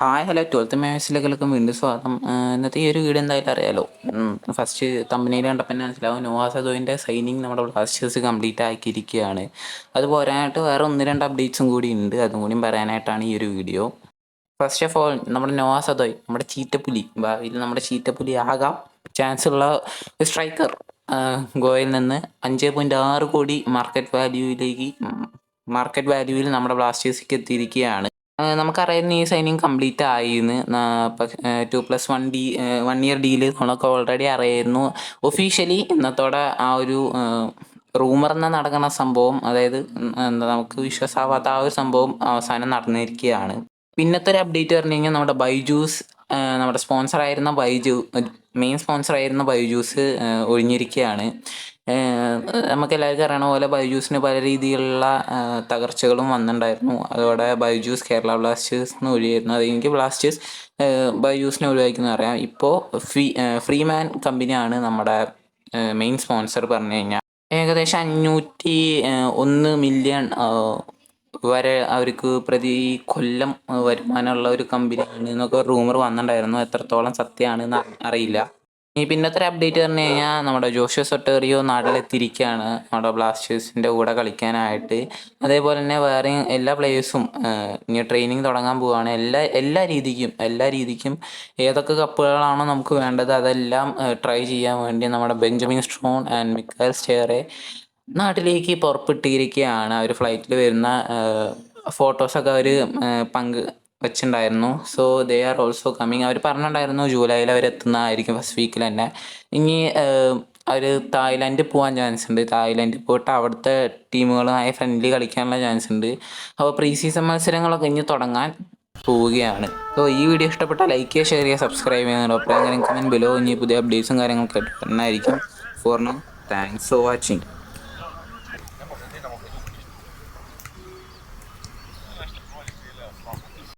Hi hello twelfth മാത്സിലേക്കും വീണ്ടും സ്വാഗതം. ഇന്നത്തെ ഈ ഒരു വീഡിയോ എന്തായാലും അറിയാലോ. ഫസ്റ്റ് തമ്പനിയിൽ കണ്ടപ്പോൾ തന്നെ മനസ്സിലാവും നോവാസ് അതോയിന്റെ സൈനിങ് നമ്മുടെ ബ്ലാസ്റ്റേഴ്സ് കംപ്ലീറ്റ് ആക്കിയിരിക്കുകയാണ്. അത് പോരാനായിട്ട് വേറെ ഒന്ന് രണ്ട് അപ്ഡേറ്റ്സും കൂടി ഉണ്ട്. അതും കൂടി പറയാനായിട്ടാണ് ഈ ഒരു വീഡിയോ. ഫസ്റ്റ് ഓഫ് ഓൾ നമ്മുടെ നോവാസ് അതോയ് നമ്മുടെ ചീറ്റപ്പുലി ഭാവിയിൽ നമ്മുടെ ചീറ്റപ്പുലി ആകാം. ചാൻസ് ഉള്ള ഒരു സ്ട്രൈക്കർ ഗോയിൽ നിന്ന് അഞ്ച് പോയിന്റ് ആറ് കോടി മാർക്കറ്റ് വാല്യൂയിലേക്ക് മാർക്കറ്റ് വാല്യൂവിൽ നമ്മുടെ ബ്ലാസ്റ്റേഴ്സിലേക്ക് എത്തിയിരിക്കുകയാണ്. ആ, നമുക്കറിയാവുന്ന ഈ സൈനിങ് കംപ്ലീറ്റ് ആയിന്ന്. Two plus one the one year deal നമ്മളൊക്കെ ഓൾറെഡി അറിയായിരുന്നു. ഒഫീഷ്യലി ഇന്നത്തോടെ ആ ഒരു റൂമർ എന്ന നടക്കുന്ന സംഭവം അതായത് എന്താ നമുക്ക് വിശ്വാസമാവാത്ത ആ ഒരു സംഭവം അവസാനം നടന്നിരിക്കുകയാണ് പിന്നത്തെ ഒരു അപ്ഡേറ്റ് പറഞ്ഞു കഴിഞ്ഞാൽ നമ്മുടെ ബൈജൂസ് നമ്മുടെ സ്പോൺസർ ആയിരുന്ന ബൈജു മെയിൻ സ്പോൺസർ ആയിരുന്ന ബൈജൂസ് ഒഴിഞ്ഞിരിക്കുകയാണ് നമുക്ക് എല്ലാവർക്കും അറിയണ പോലെ ബൈജൂസിന് പല രീതിയിലുള്ള തകർച്ചകളും വന്നിട്ടുണ്ടായിരുന്നു. അതോടെ ബൈജൂസ് കേരള ബ്ലാസ്റ്റേഴ്സ് എന്ന് ഒഴിയായിരുന്നു. അത് എനിക്ക് ബ്ലാസ്റ്റേഴ്സ് ബൈജൂസിനെ ഒഴിവാക്കുന്ന അറിയാം ഇപ്പോൾ ഫ്രീ ഫ്രീമാൻ കമ്പനിയാണ് നമ്മുടെ മെയിൻ സ്പോൺസർ പറഞ്ഞു കഴിഞ്ഞാൽ. ഏകദേശം അഞ്ഞൂറ്റി ഒന്ന് മില്യൺ വരെ അവർക്ക് പ്രതി കൊല്ലം വരുമാനമുള്ള ഒരു കമ്പനിയാണ് എന്നൊക്കെ റൂമർ വന്നിട്ടുണ്ടായിരുന്നു. എത്രത്തോളം സത്യമാണെന്ന് അറിയില്ല. ഇനി പിന്നത്തെ ഒരു അപ്ഡേറ്റ് പറഞ്ഞു കഴിഞ്ഞാൽ നമ്മുടെ ജോഷോ സൊട്ടേറിയോ നാട്ടിലെത്തിയിരിക്കുകയാണ്. നമ്മുടെ ബ്ലാസ്റ്റേഴ്സിന്റെ കൂടെ കളിക്കാനായിട്ട്. അതേപോലെ തന്നെ വേറെ എല്ലാ പ്ലേയേഴ്സും ഇനി ട്രെയിനിങ് തുടങ്ങാൻ പോവുകയാണ്. എല്ലാ എല്ലാ രീതിക്കും എല്ലാ രീതിക്കും ഏതൊക്കെ കപ്പുകളാണോ നമുക്ക് വേണ്ടത് അതെല്ലാം ട്രൈ ചെയ്യാൻ വേണ്ടി നമ്മുടെ ബെഞ്ചമിൻ സ്ട്രോൺ ആൻഡ് മിക്കാൽ സ്റ്റേറെ നാട്ടിലേക്ക് പുറപ്പെട്ടിരിക്കുകയാണ് അവർ ഫ്ലൈറ്റിൽ വരുന്ന ഫോട്ടോസൊക്കെ അവർ പങ്ക് വെച്ചിട്ടുണ്ടായിരുന്നു so they are also coming അവർ പറഞ്ഞിട്ടുണ്ടായിരുന്നു ജൂലൈയിൽ അവർ എത്തുന്നതായിരിക്കും ഫസ്റ്റ് വീക്കിൽ തന്നെ. ഇനി അവർ തായ്ലാൻഡിൽ പോകാൻ ചാൻസ് ഉണ്ട്. തായ്ലാൻഡിൽ പോയിട്ട് അവിടുത്തെ ടീമുകളുമായി ഫ്രണ്ട്ലി കളിക്കാനുള്ള ചാൻസ് ഉണ്ട്. അപ്പോൾ പ്രീ സീസൺ മത്സരങ്ങളൊക്കെ ഇനി തുടങ്ങാൻ പോവുകയാണ്. സോ ഈ വീഡിയോ ഇഷ്ടപ്പെട്ടാൽ ലൈക്ക് ചെയ്യുക ഷെയർ ചെയ്യുക സബ്സ്ക്രൈബ് ചെയ്യുക. അപ്പോൾ അങ്ങനെ കമന്റ് ബിലോ ഇനി പുതിയ അപ്ഡേറ്റ്സും കാര്യങ്ങളൊക്കെ തന്നെ ആയിരിക്കും for now thanks for watching